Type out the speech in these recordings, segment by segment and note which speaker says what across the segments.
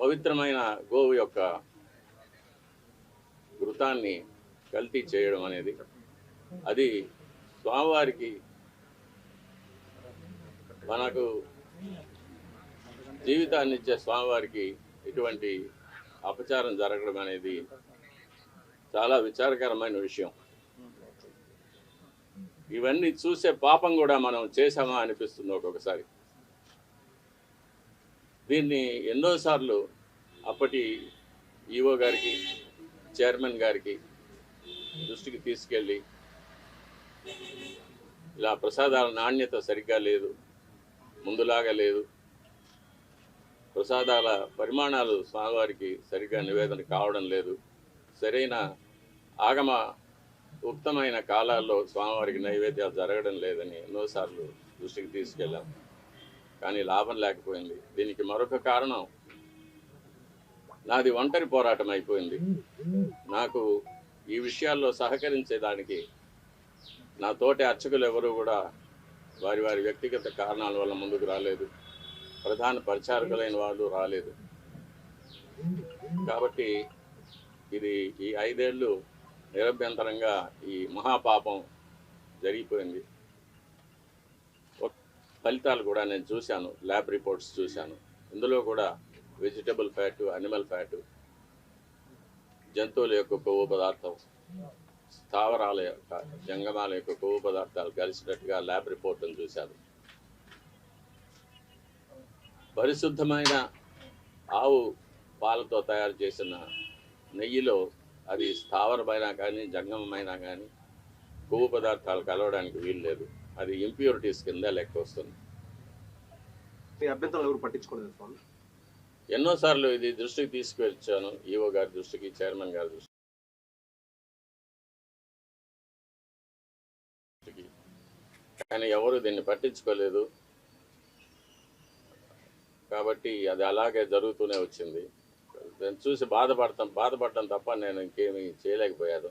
Speaker 1: పవిత్రమైన గోవు యొక్క వృతాన్ని కల్తీ చేయడం అనేది అది స్వామివారికి మనకు జీవితాన్ని ఇచ్చే స్వామివారికి ఇటువంటి అపచారం జరగడం అనేది చాలా విచారకరమైన విషయం. ఇవన్నీ చూసే పాపం కూడా మనం చేశామా అనిపిస్తుంది ఒక్కొక్కసారి. దీన్ని ఎన్నోసార్లు అప్పటి ఈఓ గారికి చైర్మన్ గారికి దృష్టికి తీసుకెళ్ళి ఇలా ప్రసాదాల నాణ్యత సరిగ్గా లేదు ముందులాగా లేదు. ప్రసాదాల పరిమాణాలు స్వామివారికి సరిగ్గా నివేదన కావడం లేదు. సరైన ఆగమ ఉక్తమైన కాలాల్లో స్వామివారికి నైవేద్యాలు జరగడం లేదని ఎన్నోసార్లు దృష్టికి తీసుకెళ్ళాం. కానీ లాభం లేకపోయింది. దీనికి మరొక కారణం నాది ఒంటరి పోరాటం అయిపోయింది. నాకు ఈ విషయాల్లో సహకరించేదానికి నా తోటి అర్చకులు ఎవరూ కూడా వారి వారి వ్యక్తిగత కారణాల వల్ల ముందుకు రాలేదు. ప్రధాన పరిచారకులైన వాళ్ళు రాలేదు. కాబట్టి ఇది ఈ ఐదేళ్ళు నిరభ్యంతరంగా ఈ మహాపాపం జరిగిపోయింది. ఫలితాలు కూడా నేను చూశాను ల్యాబ్ రిపోర్ట్స్ చూశాను. ఇందులో కూడా వెజిటబుల్ ఫ్యాట్ అనిమల్ ఫ్యాట్ జంతువుల యొక్క కొవ్వు పదార్థం స్థావరాల యొక్క జంగమాల యొక్క కొవ్వు పదార్థాలు కలిసినట్టుగా ల్యాబ్ రిపోర్ట్ను చూశాను. పరిశుద్ధమైన ఆవు పాలతో తయారు చేసిన నెయ్యిలో అది స్థావరమైనా కానీ జంగమైనా కానీ కొవ్వు పదార్థాలు కలవడానికి వీలు లేదు. అది ఇంప్యూరిటీస్ కింద లెక్క వస్తుంది.
Speaker 2: మీ అభ్యంతరాలు ఎవరు పట్టించుకోలేదు స్వామి
Speaker 1: ఎన్నోసార్లు ఇది దృష్టికి తీసుకువచ్చాను ఈఓ గారి దృష్టికి చైర్మన్ గారి దృష్టికి. కానీ ఎవరు దీన్ని పట్టించుకోలేదు. కాబట్టి అది అలాగే జరుగుతూనే వచ్చింది. దాన్ని చూసి బాధపడతాం బాధపడటం తప్ప నేను ఇంకేమీ చేయలేకపోయాను.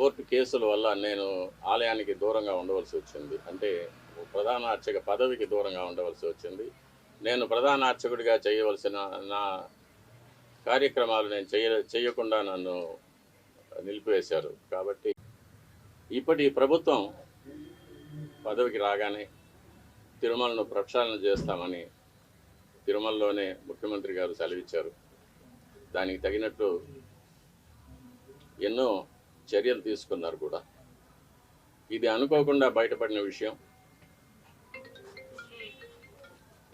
Speaker 1: కోర్టు కేసుల వల్ల నేను ఆలయానికి దూరంగా ఉండవలసి వచ్చింది. అంటే ప్రధాన అర్చక పదవికి దూరంగా ఉండవలసి వచ్చింది. నేను ప్రధాన అర్చకుడిగా చేయవలసిన నా కార్యక్రమాలు నేను చేయ చేయకుండా నన్ను నిలిపివేశారు. కాబట్టి ఇప్పటి ప్రభుత్వం పదవికి రాగానే తిరుమలను ప్రక్షాళన చేస్తామని తిరుమలలోనే ముఖ్యమంత్రి గారు సెలవిచ్చారు. దానికి తగినట్టు ఎన్నో చర్యలు తీసుకున్నారు కూడా. ఇది అనుకోకుండా బయటపడిన విషయం.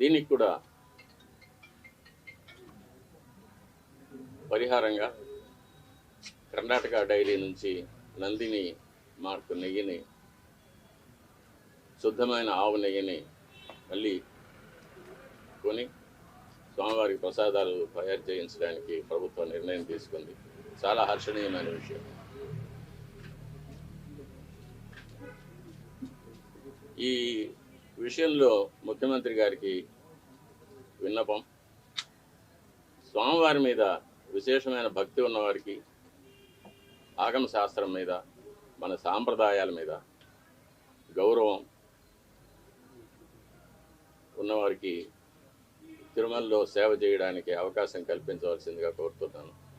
Speaker 1: దీనికి కూడా పరిహారంగా కర్ణాటక డైరీ నుంచి నందిని మార్కు నెయ్యిని శుద్ధమైన ఆవు నెయ్యిని మళ్ళీ కొని స్వామివారి ప్రసాదాలు తయారు చేయించడానికి ప్రభుత్వం నిర్ణయం తీసుకుంది. చాలా హర్షణీయమైన విషయం. ఈ విషయంలో ముఖ్యమంత్రి గారికి విన్నపం. స్వామివారి మీద విశేషమైన భక్తి ఉన్నవారికి ఆగమ శాస్త్రం మీద మన సాంప్రదాయాల మీద గౌరవం ఉన్నవారికి తిరుమలలో సేవ చేయడానికి అవకాశం కల్పించవలసిందిగా కోరుతున్నాను.